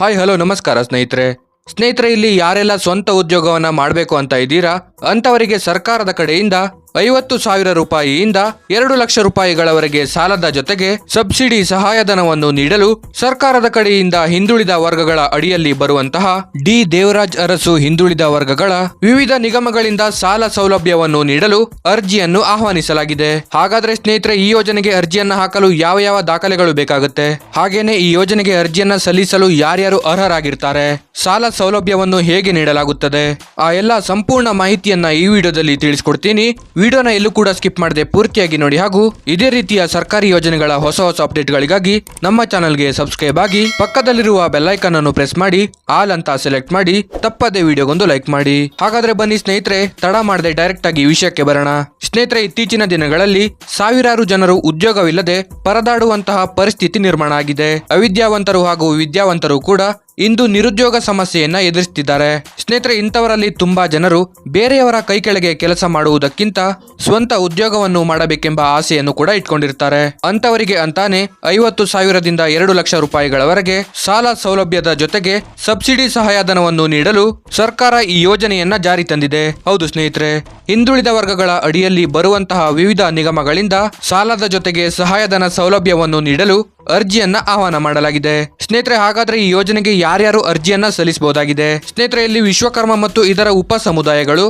Hi hello ನಮಸ್ಕಾರ ಸ್ನೇಹಿತರೆ. ಸ್ನೇಹಿತರೆ ಇಲ್ಲಿ ಯಾರೆಲ್ಲ ಸ್ವಂತ ಉದ್ಯೋಗವನ್ನ ಮಾಡಬೇಕು ಅಂತ ಇದ್ದೀರಾ? ಅಂತವರಿಗೆ ಸರ್ಕಾರದ ಕಡೆಯಿಂದ ಐವತ್ತು ಸಾವಿರ ರೂಪಾಯಿಯಿಂದ ಎರಡು ಲಕ್ಷ ರೂಪಾಯಿಗಳವರೆಗೆ ಸಾಲದ ಜೊತೆಗೆ ಸಬ್ಸಿಡಿ ಸಹಾಯಧನವನ್ನು ನೀಡಲು ಸರ್ಕಾರದ ಕಡೆಯಿಂದ ಹಿಂದುಳಿದ ವರ್ಗಗಳ ಅಡಿಯಲ್ಲಿ ಬರುವಂತಹ ಡಿ ದೇವರಾಜ್ ಅರಸು ಹಿಂದುಳಿದ ವರ್ಗಗಳ ವಿವಿಧ ನಿಗಮಗಳಿಂದ ಸಾಲ ಸೌಲಭ್ಯವನ್ನು ನೀಡಲು ಅರ್ಜಿಯನ್ನು ಆಹ್ವಾನಿಸಲಾಗಿದೆ. ಹಾಗಾದ್ರೆ ಸ್ನೇಹಿತರೆ, ಈ ಯೋಜನೆಗೆ ಅರ್ಜಿಯನ್ನು ಹಾಕಲು ಯಾವ ಯಾವ ದಾಖಲೆಗಳು ಬೇಕಾಗುತ್ತೆ? ಹಾಗೇನೆ ಈ ಯೋಜನೆಗೆ ಅರ್ಜಿಯನ್ನು ಸಲ್ಲಿಸಲು ಯಾರ್ಯಾರು ಅರ್ಹರಾಗಿರ್ತಾರೆ? ಸಾಲ ಸೌಲಭ್ಯವನ್ನು ಹೇಗೆ ನೀಡಲಾಗುತ್ತದೆ? ಆ ಎಲ್ಲ ಸಂಪೂರ್ಣ ಮಾಹಿತಿಯನ್ನ ಈ ವಿಡಿಯೋದಲ್ಲಿ ತಿಳಿಸ್ಕೊಡ್ತೀನಿ. ವಿಡಿಯೋನ ಎಲ್ಲೂ ಕೂಡ ಸ್ಕಿಪ್ ಮಾಡದೆ ಪೂರ್ತಿಯಾಗಿ ನೋಡಿ ಹಾಗೂ ಇದೇ ರೀತಿಯ ಸರ್ಕಾರಿ ಯೋಜನೆಗಳ ಹೊಸ ಹೊಸ ಅಪ್ಡೇಟ್ಗಳಿಗಾಗಿ ನಮ್ಮ ಚಾನಲ್ಗೆ ಸಬ್ಸ್ಕ್ರೈಬ್ ಆಗಿ ಪಕ್ಕದಲ್ಲಿರುವ ಬೆಲ್ಲೈಕನ್ ಅನ್ನು ಪ್ರೆಸ್ ಮಾಡಿ, ಆಲ್ ಅಂತ ಸೆಲೆಕ್ಟ್ ಮಾಡಿ, ತಪ್ಪದೆ ವಿಡಿಯೋಗೊಂದು ಲೈಕ್ ಮಾಡಿ. ಹಾಗಾದ್ರೆ ಬನ್ನಿ ಸ್ನೇಹಿತರೆ, ತಡ ಮಾಡದೆ ಡೈರೆಕ್ಟ್ ಆಗಿ ವಿಷಯಕ್ಕೆ ಬರೋಣ. ಸ್ನೇಹಿತರೆ, ಇತ್ತೀಚಿನ ದಿನಗಳಲ್ಲಿ ಸಾವಿರಾರು ಜನರು ಉದ್ಯೋಗವಿಲ್ಲದೆ ಪರದಾಡುವಂತಹ ಪರಿಸ್ಥಿತಿ ನಿರ್ಮಾಣ ಆಗಿದೆ. ಅವಿದ್ಯಾವಂತರು ಹಾಗೂ ವಿದ್ಯಾವಂತರು ಕೂಡ ಇಂದು ನಿರುದ್ಯೋಗ ಸಮಸ್ಯೆಯನ್ನ ಎದುರಿಸುತ್ತಿದ್ದಾರೆ ಸ್ನೇಹಿತರೆ, ಇಂಥವರಲ್ಲಿ ತುಂಬಾ ಜನರು ಬೇರೆಯವರ ಕೈ ಕೆಳಗೆ ಕೆಲಸ ಮಾಡುವುದಕ್ಕಿಂತ ಸ್ವಂತ ಉದ್ಯೋಗವನ್ನು ಮಾಡಬೇಕೆಂಬ ಆಸೆಯನ್ನು ಕೂಡ ಇಟ್ಕೊಂಡಿರ್ತಾರೆ. ಅಂತವರಿಗೆ ಅಂತಾನೆ ಐವತ್ತು ಸಾವಿರದಿಂದ ಎರಡು ಲಕ್ಷ ರೂಪಾಯಿಗಳವರೆಗೆ ಸಾಲ ಸೌಲಭ್ಯದ ಜೊತೆಗೆ ಸಬ್ಸಿಡಿ ಸಹಾಯಧನವನ್ನು ನೀಡಲು ಸರ್ಕಾರ ಈ ಯೋಜನೆಯನ್ನ ಜಾರಿ ತಂದಿದೆ. ಹೌದು ಸ್ನೇಹಿತರೆ, ಹಿಂದುಳಿದ ವರ್ಗಗಳ ಅಡಿಯಲ್ಲಿ ಬರುವಂತಹ ವಿವಿಧ ನಿಗಮಗಳಿಂದ ಸಾಲದ ಜೊತೆಗೆ ಸಹಾಯಧನ ಸೌಲಭ್ಯವನ್ನು ನೀಡಲು ಅರ್ಜಿಯನ್ನ ಆಹ್ವಾನ ಮಾಡಲಾಗಿದೆ. ಸ್ನೇಹಿತರೆ, ಹಾಗಾದ್ರೆ ಈ ಯೋಜನೆಗೆ ಯಾರ್ಯಾರು ಅರ್ಜಿಯನ್ನ ಸಲ್ಲಿಸಬಹುದಾಗಿದೆ? ಸ್ನೇಹಿತರೆ, ಇಲ್ಲಿ ವಿಶ್ವಕರ್ಮ ಮತ್ತು ಇದರ ಉಪ ಸಮುದಾಯಗಳು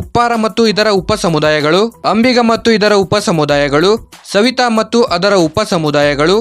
ಉಪ್ಪಾರ ಮತ್ತು ಇದರ ಉಪ ಸಮುದಾಯಗಳು ಅಂಬಿಗ ಮತ್ತು ಇದರ ಉಪ ಸಮುದಾಯಗಳು ಸವಿತಾ ಮತ್ತು ಅದರ ಉಪ ಸಮುದಾಯಗಳು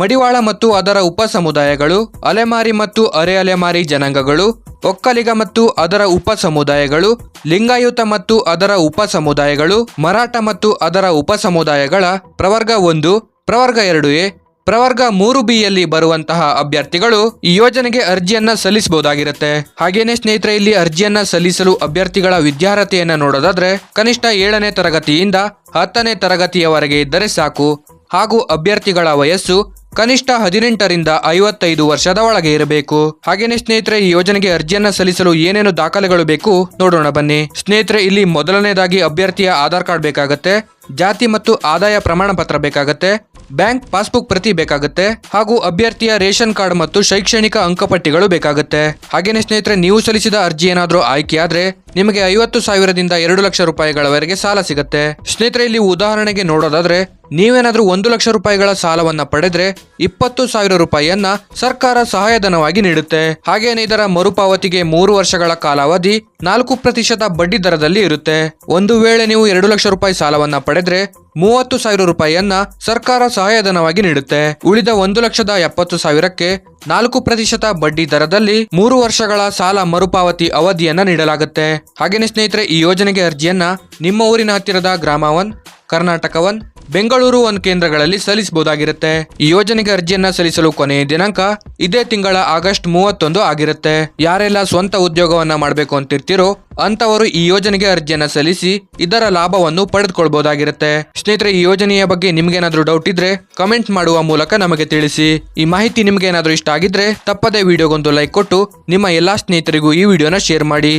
ಮಡಿವಾಳ ಮತ್ತು ಅದರ ಉಪ ಸಮುದಾಯಗಳು ಅಲೆಮಾರಿ ಮತ್ತು ಅರೆ ಅಲೆಮಾರಿ ಜನಾಂಗಗಳು, ಒಕ್ಕಲಿಗ ಮತ್ತು ಅದರ ಉಪ ಸಮುದಾಯಗಳು ಲಿಂಗಾಯುತ ಮತ್ತು ಅದರ ಉಪ ಸಮುದಾಯಗಳು ಮರಾಠ ಮತ್ತು ಅದರ ಉಪ ಸಮುದಾಯಗಳ ಪ್ರವರ್ಗ ಒಂದು, ಪ್ರವರ್ಗ ಎರಡು ಎ ಪ್ರವರ್ಗ ಮೂರು ಬಿಯಲ್ಲಿ ಬರುವಂತಹ ಅಭ್ಯರ್ಥಿಗಳು ಈ ಯೋಜನೆಗೆ ಅರ್ಜಿಯನ್ನ ಸಲ್ಲಿಸಬಹುದಾಗಿರುತ್ತೆ. ಹಾಗೇನೆ ಸ್ನೇಹಿತರೆ, ಇಲ್ಲಿ ಅರ್ಜಿಯನ್ನ ಸಲ್ಲಿಸಲು ಅಭ್ಯರ್ಥಿಗಳ ವಿದ್ಯಾರ್ಹತೆಯನ್ನ ನೋಡೋದಾದ್ರೆ ಕನಿಷ್ಠ ಏಳನೇ ತರಗತಿಯಿಂದ ಹತ್ತನೇ ತರಗತಿಯವರೆಗೆ ಇದ್ದರೆ ಸಾಕು. ಹಾಗೂ ಅಭ್ಯರ್ಥಿಗಳ ವಯಸ್ಸು ಕನಿಷ್ಠ ಹದಿನೆಂಟರಿಂದ ಐವತ್ತೈದು ವರ್ಷದ ಒಳಗೆ ಇರಬೇಕು. ಹಾಗೇನೆ ಸ್ನೇಹಿತರೆ, ಈ ಯೋಜನೆಗೆ ಅರ್ಜಿಯನ್ನ ಸಲ್ಲಿಸಲು ಏನೇನು ದಾಖಲೆಗಳು ಬೇಕು ನೋಡೋಣ ಬನ್ನಿ. ಸ್ನೇಹಿತರೆ, ಇಲ್ಲಿ ಮೊದಲನೇದಾಗಿ ಅಭ್ಯರ್ಥಿಯ ಆಧಾರ್ ಕಾರ್ಡ್ ಬೇಕಾಗತ್ತೆ. ಜಾತಿ ಮತ್ತು ಆದಾಯ ಪ್ರಮಾಣ ಪತ್ರ ಬೇಕಾಗತ್ತೆ, ಬ್ಯಾಂಕ್ ಪಾಸ್ಬುಕ್ ಪ್ರತಿ ಬೇಕಾಗುತ್ತೆ, ಹಾಗೂ ಅಭ್ಯರ್ಥಿಯ ರೇಷನ್ ಕಾರ್ಡ್ ಮತ್ತು ಶೈಕ್ಷಣಿಕ ಅಂಕಪಟ್ಟಿಗಳು ಬೇಕಾಗುತ್ತೆ. ಹಾಗೇನೆ ಸ್ನೇಹಿತರೆ, ನೀವು ಸಲ್ಲಿಸಿದ ಅರ್ಜಿ ಏನಾದರೂ ಆಯ್ಕೆಯಾದ್ರೆ ನಿಮಗೆ ಐವತ್ತು ಸಾವಿರದಿಂದ ಎರಡು ಲಕ್ಷ ರೂಪಾಯಿಗಳವರೆಗೆ ಸಾಲ ಸಿಗುತ್ತೆ. ಸ್ನೇಹಿತರೆ, ಇಲ್ಲಿ ಉದಾಹರಣೆಗೆ ನೋಡೋದಾದ್ರೆ, ನೀವೇನಾದರೂ ಒಂದು ಲಕ್ಷ ರೂಪಾಯಿಗಳ ಸಾಲವನ್ನ ಪಡೆದ್ರೆ ಇಪ್ಪತ್ತು ಸಾವಿರ ರೂಪಾಯಿಯನ್ನ ಸರ್ಕಾರ ಸಹಾಯಧನವಾಗಿ ನೀಡುತ್ತೆ. ಹಾಗೇನೆ ಇದರ ಮರುಪಾವತಿಗೆ ಮೂರು ವರ್ಷಗಳ ಕಾಲಾವಧಿ ನಾಲ್ಕು ಪ್ರತಿಶತ ಬಡ್ಡಿ ದರದಲ್ಲಿ ಇರುತ್ತೆ. ಒಂದು ವೇಳೆ ನೀವು ಎರಡು ಲಕ್ಷ ರೂಪಾಯಿ ಸಾಲವನ್ನ ಪಡೆದ್ರೆ ಮೂವತ್ತು ಸಾವಿರ ರೂಪಾಯಿಯನ್ನ ಸರ್ಕಾರ ಸಹಾಯಧನವಾಗಿ ನೀಡುತ್ತೆ. ಉಳಿದ ಒಂದು ಲಕ್ಷದ ಎಪ್ಪತ್ತು ಸಾವಿರಕ್ಕೆ ನಾಲ್ಕು ಪ್ರತಿಶತ ಬಡ್ಡಿ ದರದಲ್ಲಿ ಮೂರು ವರ್ಷಗಳ ಸಾಲ ಮರುಪಾವತಿ ಅವಧಿಯನ್ನ ನೀಡಲಾಗುತ್ತೆ. ಹಾಗೇನೆ ಸ್ನೇಹಿತರೆ, ಈ ಯೋಜನೆಗೆ ಅರ್ಜಿಯನ್ನ ನಿಮ್ಮ ಊರಿನ ಹತ್ತಿರದ ಗ್ರಾಮ one, Karnataka one Bengaluru one ಕೇಂದ್ರಗಳಲ್ಲಿ ಸಲ್ಲಿಸಬಹುದಾಗಿರುತ್ತೆ. ಈ ಯೋಜನೆಗೆ ಅರ್ಜಿಯನ್ನ ಸಲ್ಲಿಸಲು ಕೊನೆಯ ದಿನಾಂಕ ಇದೇ ತಿಂಗಳ ಆಗಸ್ಟ್ ಮೂವತ್ತೊಂದು ಆಗಿರುತ್ತೆ. ಯಾರೆಲ್ಲ ಸ್ವಂತ ಉದ್ಯೋಗವನ್ನ ಮಾಡಬೇಕು ಅಂತಿರ್ತೀರೋ ಅಂತವರು ಈ ಯೋಜನೆಗೆ ಅರ್ಜಿಯನ್ನ ಸಲ್ಲಿಸಿ ಇದರ ಲಾಭವನ್ನು ಪಡೆದುಕೊಳ್ಬಹುದಾಗಿರುತ್ತೆ. ಸ್ನೇಹಿತರೆ, ಈ ಯೋಜನೆಯ ಬಗ್ಗೆ ನಿಮ್ಗೇನಾದ್ರೂ ಡೌಟ್ ಇದ್ರೆ ಕಮೆಂಟ್ ಮಾಡುವ ಮೂಲಕ ನಮಗೆ ತಿಳಿಸಿ. ಈ ಮಾಹಿತಿ ನಿಮ್ಗೆ ಏನಾದ್ರೂ ಇಷ್ಟ ಆಗಿದ್ರೆ ತಪ್ಪದೇ ವಿಡಿಯೋಗೊಂದು ಲೈಕ್ ಕೊಟ್ಟು ನಿಮ್ಮ ಎಲ್ಲಾ ಸ್ನೇಹಿತರಿಗೂ ಈ ವಿಡಿಯೋನ ಶೇರ್ ಮಾಡಿ.